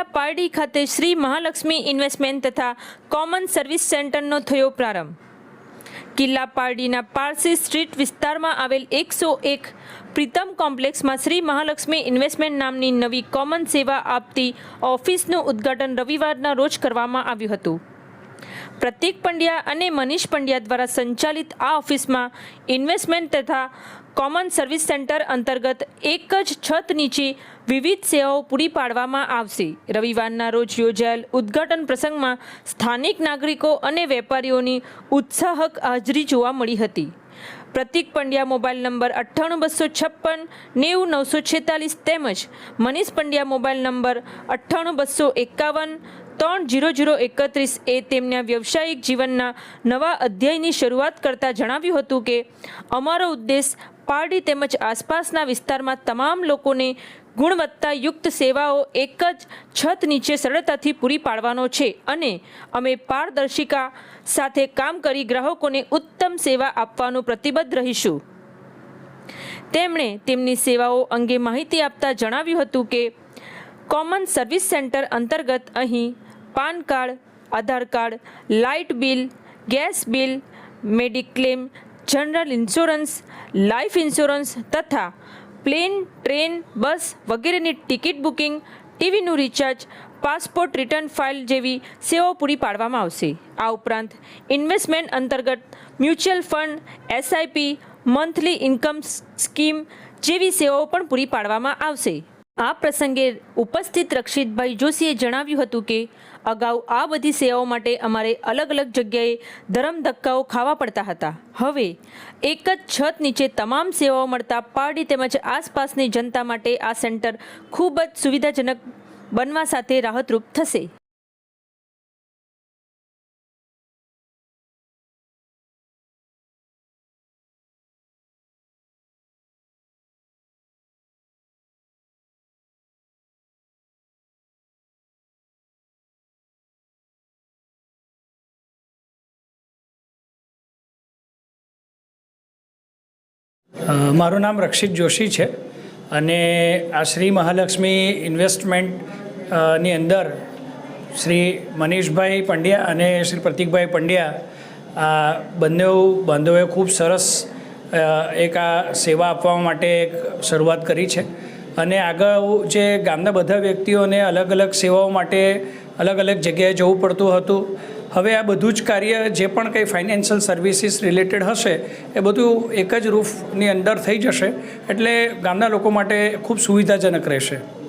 કિલ્લા પારડી ખાતે શ્રી મહાલક્ષ્મી ઇન્વેસ્ટમેન્ટ તથા કોમન સર્વિસ સેન્ટરનો થયો પ્રારંભ. કિલ્લા પારડીના પારસી સ્ટ્રીટ વિસ્તારમાં આવેલ એકસો એક પ્રીતમ કોમ્પ્લેક્સમાં શ્રી મહાલક્ષ્મી ઇન્વેસ્ટમેન્ટ નામની નવી કોમન સેવા આપતી ઓફિસનું ઉદ્ઘાટન રવિવારના રોજ કરવામાં આવ્યું હતું. પ્રતીક પંડ્યા અને મનીષ પંડ્યા દ્વારા સંચાલિત આ ઓફિસમાં ઇન્વેસ્ટમેન્ટ તથા કોમન સર્વિસ સેન્ટર અંતર્ગત એક જ છત નીચે વિવિધ સેવાઓ પૂરી પાડવામાં આવશે. રવિવારના રોજ યોજાયેલ ઉદ્ઘાટન પ્રસંગમાં સ્થાનિક નાગરિકો અને વેપારીઓની ઉત્સાહક હાજરી જોવા મળી હતી. પ્રતિક પંડ્યા મોબાઈલ નંબર અઠ્ઠાણું બસો છપ્પન નેવું નવસો છેતાલીસ તેમજ મનીષ પંડ્યા મોબાઈલ નંબર અઠ્ઠાણું બસો એકાવન ત્રણ જીરો જીરો એકત્રીસ એ તેમના વ્યવસાયિક જીવનના નવા અધ્યાયની શરૂઆત કરતા જણાવ્યું હતું કે, અમારો ઉદ્દેશ પારડી તેમજ આસપાસના વિસ્તારમાં તમામ લોકોને ગુણવત્તાયુક્ત સેવાઓ એક જ છત નીચે સરળતાથી પૂરી પાડવાનો છે અને અમે પારદર્શિકા સાથે કામ કરી ગ્રાહકોને ઉત્તમ સેવા આપવાનું પ્રતિબદ્ધ રહીશું. તેમણે તેમની સેવાઓ અંગે માહિતી આપતા જણાવ્યું હતું કે કોમન સર્વિસ સેન્ટર અંતર્ગત અહીં PAN card, Aadhaar card, light bill, gas bill, mediclaim, general insurance life insurance તથા પ્લેન, ટ્રેન, બસ વગેરેની ટિકિટ બુકિંગ, ટીવીનું રિચાર્જ, પાસપોર્ટ રિટર્ન ફાઇલ જેવી સેવાઓ પૂરી પાડવામાં આવશે. આ ઉપરાંત ઇન્વેસ્ટમેન્ટ અંતર્ગત mutual fund, SIP, monthly income scheme જેવી સેવાઓ પણ પૂરી પાડવામાં આવશે. આ પ્રસંગે ઉપસ્થિત રક્ષિતભાઈ જોશીએ જણાવ્યું હતું કે અગાઉ આ બધી સેવાઓ માટે અમારે અલગ અલગ જગ્યાએ ધરમ ધક્કાઓ ખાવા પડતા હતા. હવે એક જ છત નીચે તમામ સેવાઓ મળતા પારડી તેમજ આસપાસની જનતા માટે આ સેન્ટર ખૂબ જ સુવિધાજનક બનવા સાથે રાહતરૂપ થશે. મારું નામ રક્ષિત જોશી છે અને આ શ્રી મહાલક્ષ્મી ઇન્વેસ્ટમેન્ટની અંદર શ્રી મનીષભાઈ પંડ્યા અને શ્રી પ્રતિકભાઈ પંડ્યા, આ બંને બાંધવોએ ખૂબ સરસ એક આ સેવા આપવા માટે એક શરૂઆત કરી છે. અને આગળ જે ગામના બધા વ્યક્તિઓને અલગ અલગ સેવાઓ માટે અલગ અલગ જગ્યાએ જવું પડતું હતું હવે આ બધું જ કાર્ય જે પણ કંઈ ફાઇનાન્શિયલ સર્વિસીસ રિલેટેડ હશે, એ બધું એક જ રૂફની અંદર થઈ જશે. એટલે ગામના લોકો માટે ખૂબ સુવિધાજનક રહેશે.